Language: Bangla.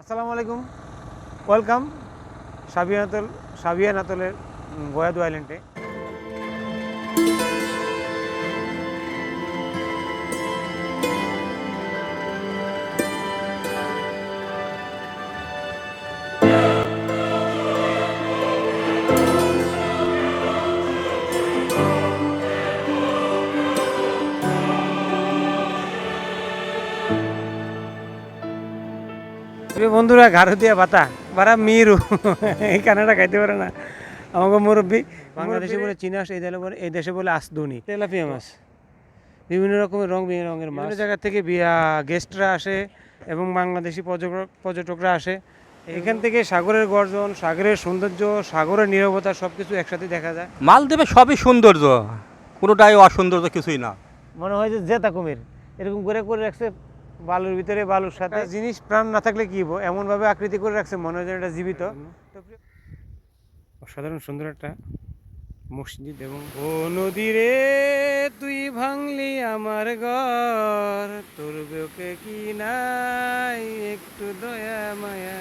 আসসালামু আলাইকুম। ওয়েলকাম সাবিয়ানাতল সাবিয়ানাতলের গয়াদু আইল্যান্ডে প্রিয় বন্ধুরা ঘাড় দিয়া বাতা বারা মিরু। এই কানাডা খাইতে পারে না। আমাকে মুরব্বী বাংলাদেশে বলে চীনা এই দেশে বলে এই দেশে বলে আসদুনি। তেলাপিয়া মাছ। বিভিন্ন রকমের রং বিভিন্ন রঙের মাছ। জায়গা থেকে বিয়া গেস্টরা আসে এবং বাংলাদেশি পর্যটক পর্যটকরা আসে। এখান থেকে সাগরের গর্জন সাগরের সৌন্দর্য সাগরের নীরবতা সব কিছু একসাথে দেখা যায়। মালদ্বীপে সবই সৌন্দর্য। কোনোটাই অসৌন্দর্য কিছুই না। মনে হয় যে জেতা কুমির। এরকম করে করে রাখছে বালুর ভিতরে বালুর সাথে। জিনিস প্রাণ না থাকলে কি হব এমন ভাবে আকৃতি করে রাখছে মনে হয় এটা জীবিত। অসাধারণ সুন্দর একটা মসজিদ এবং ও নদী রে তুই ভাঙলি আমার ঘর। তোর বুকে কি নাই? একটু দয়া মায়া।